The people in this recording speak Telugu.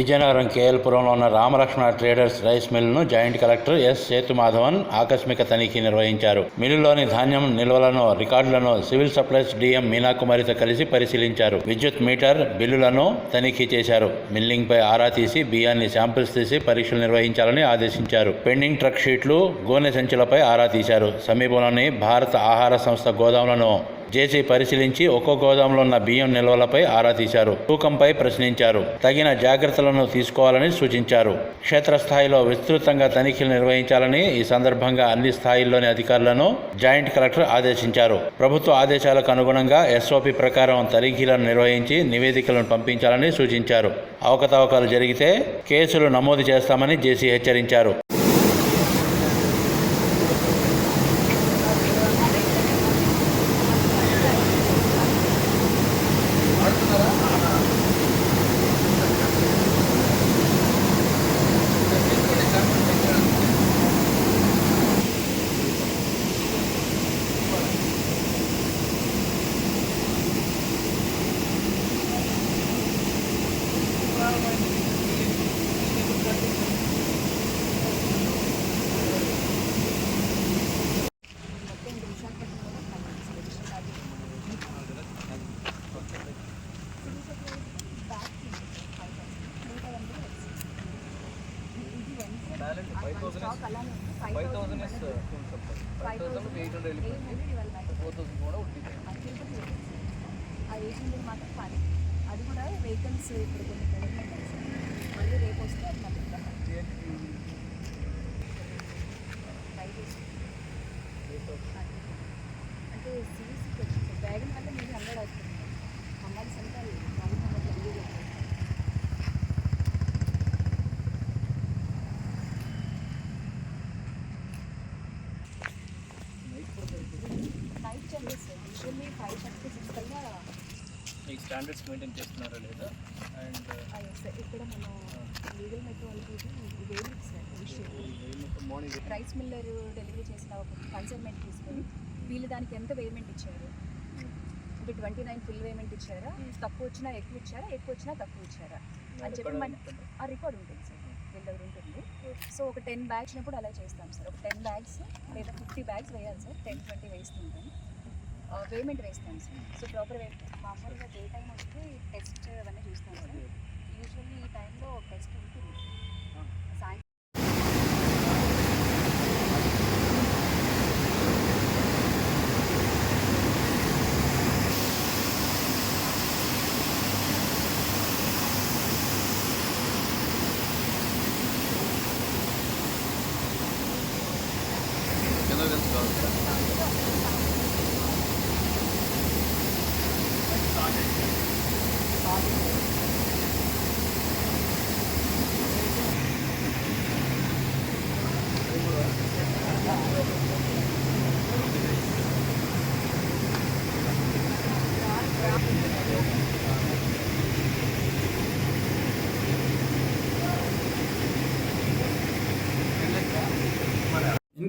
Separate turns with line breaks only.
విజయనగరం కేఎల్పురంలో ఉన్న రామలక్ష్మణ ట్రేడర్స్ రైస్ మిల్లును జాయింట్ కలెక్టర్ ఎస్ సేతుమాధవన్ ఆకస్మిక తనిఖీ నిర్వహించారు. మిల్లులోని ధాన్యం నిల్వలను రికార్డులను సివిల్ సప్లైస్ డిఎం మీనాకుమారితో కలిసి పరిశీలించారు. విద్యుత్ మీటర్ బిల్లులను తనిఖీ చేశారు. మిల్లింగ్ పై ఆరా తీసి బియ్యాన్ని శాంపిల్స్ తీసి పరీక్షలు నిర్వహించాలని ఆదేశించారు. పెండింగ్ ట్రక్ షీట్లు గోనె సంచులపై ఆరా తీశారు. సమీపంలోని భారత ఆహార సంస్థ గోదాములను జేసీ పరిశీలించి ఒక్కో గోదాంలో ఉన్న బియ్యం నిల్వలపై ఆరా తీశారు. తూకంపై ప్రశ్నించారు. తగిన జాగ్రత్తలను తీసుకోవాలని సూచించారు. క్షేత్రస్థాయిలో విస్తృతంగా తనిఖీలు నిర్వహించాలని ఈ సందర్భంగా అన్ని స్థాయిల్లోని అధికారులను జాయింట్ కలెక్టర్ ఆదేశించారు. ప్రభుత్వ ఆదేశాలకు అనుగుణంగా ఎస్ఓపి ప్రకారం తనిఖీలను నిర్వహించి నివేదికలను పంపించాలని సూచించారు. అవకతవకలు జరిగితే కేసులు నమోదు చేస్తామని జేసీ హెచ్చరించారు.
Five thousand is five thousand eight hundred వెళ్ళిపోయింది ఫోర్ థౌసండ్ కూడా ఉంటుంది
ఆ ఎయిట్ హండ్రెడ్ మాత్రం పని అది కూడా వెహికల్స్ ఇప్పుడు కొన్ని. మళ్ళీ రేపు వస్తే అది మళ్ళీ ఇంకా ట్రై చేసి అంటే సిరీస్కి వచ్చింది సార్ బ్యాగ్ అంటే మీరు హండ్రెడ్ అవుతుంది హండ్రెడ్స్ అంటే one hundred L E night చల్లదు sir usually five thirty six కల్లా
ఈ స్టాండర్డ్స్ మెయింటైన్ చేస్తున్నారా లేదా? అండ్
సార్ ఇక్కడ మనం legal
metrology
rice miller delivery చేసిన ఒక కన్సైన్మెంట్ తీసుకొని వీళ్ళు దానికి ఎంత పేమెంట్ ఇచ్చారు? అంటే ట్వంటీ నైన్ ఫుల్ పేమెంట్ ఇచ్చారా? తక్కువ వచ్చినా ఎక్కువ ఇచ్చారా? ఎక్కువ వచ్చినా తక్కువ ఇచ్చారా? అని చెప్పి మన ఆ రికార్డ్ ఉంటుంది సార్ వీళ్ళ దగ్గర ఉంటుంది. సో ఒక టెన్ బ్యాగ్స్ అలా చేస్తాం సార్ ఒక టెన్ బ్యాగ్స్ లేదా ఫిఫ్టీ బ్యాగ్స్ వేయాలి సార్ టెన్ ట్వంటీ వేస్తుంటాం. పేమెంట్ వేస్తాం సార్ సో ప్రాపర్ మామూలుగా డే టైం వస్తే టెస్ట్ అవన్నీ చూస్తాం సార్ యూజువల్లీ ఈ టైంలో టెస్ట్ ఉంటుంది. సాయంత్రం
Thank you.